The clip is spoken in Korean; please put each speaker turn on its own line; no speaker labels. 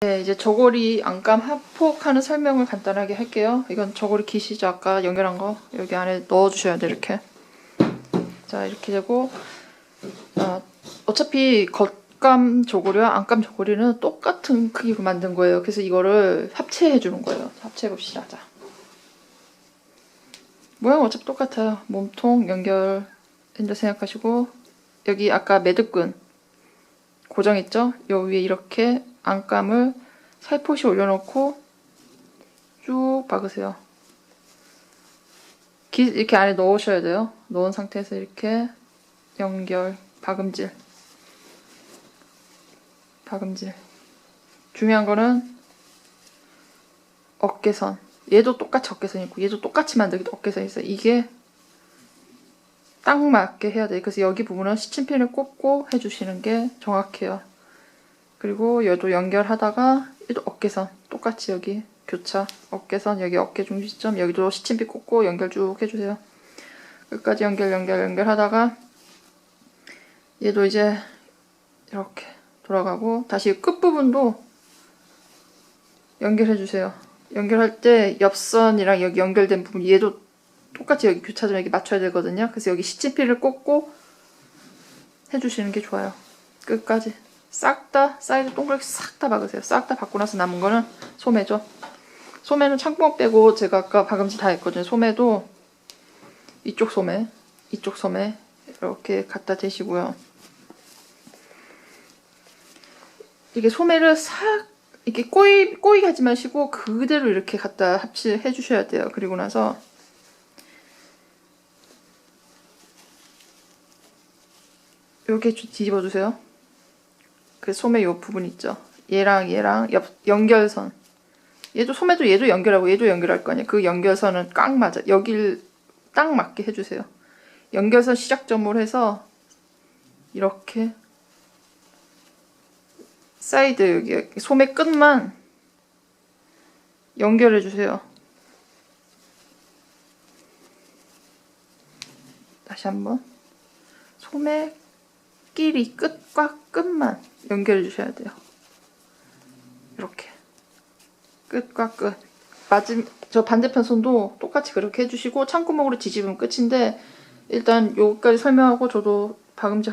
네, 이제 저고리 안감 합폭하는 설명을 간단하게 할게요. 이건 저고리 기시죠. 아까 연결한 거 여기 안에 넣어주셔야 돼 이렇게. 자 이렇게 되고 아, 어차피 겉감 저고리와 안감 저고리는 똑같은 크기로 만든 거예요. 그래서 이거를 합체해 주는 거예요. 합체해 봅시다. 자 모양 어차피 똑같아요. 몸통 연결 된다 생각하시고 여기 아까 매듭끈 고정했죠? 요 위에 이렇게 안감을 살포시 올려놓고 쭉 박으세요. 기- 이렇게 안에 넣으셔야 돼요. 넣은 상태에서 이렇게 연결, 박음질. 박음질. 중요한 거는 어깨선. 얘도 똑같이 어깨선 있고 얘도 똑같이 만들기도 어깨선 있어요. 이게 딱 맞게 해야 돼. 그래서 여기 부분은 시침핀을 꽂고 해주시는 게 정확해요. 그리고 얘도 연결하다가 얘도 어깨선 똑같이 여기 교차 어깨선 여기 어깨 중심점 여기도 시침핀 꽂고 연결 쭉 해주세요. 끝까지 연결 연결 연결하다가 얘도 이제 이렇게 돌아가고 다시 끝 부분도 연결해 주세요. 연결할 때 옆선이랑 여기 연결된 부분 얘도 똑같이 여기 교차점 여기 맞춰야 되거든요. 그래서 여기 시침핀을 꽂고 해주시는 게 좋아요. 끝까지 싹 다 사이드 동그랗게 싹 다 박으세요. 싹 다 박고 나서 남은 거는 소매죠. 소매는 창구멍 빼고 제가 아까 박음질 다 했거든요. 소매도 이쪽 소매, 이쪽 소매 이렇게 갖다 대시고요. 이게 소매를 싹 이렇게 꼬이 꼬이 하지 마시고 그대로 이렇게 갖다 합치해 주셔야 돼요. 그리고 나서 이렇게 뒤집어 주세요. 그 소매 요 부분 있죠. 얘랑 얘랑 옆 연결선. 얘도 소매도 얘도 연결하고 얘도 연결할 거 아니에요. 그 연결선은 꽉 맞아. 여길 딱 맞게 해주세요. 연결선 시작점으로 해서 이렇게 사이드 여기 소매 끝만 연결해 주세요. 다시 한번 소매 끼리 끝과 끝만 연결해 주셔야 돼요. 이렇게 끝과 끝 맞은 저 반대편 손도 똑같이 그렇게 해주시고 창구멍으로 뒤집으면 끝인데 일단 여기까지 설명하고 저도 박음질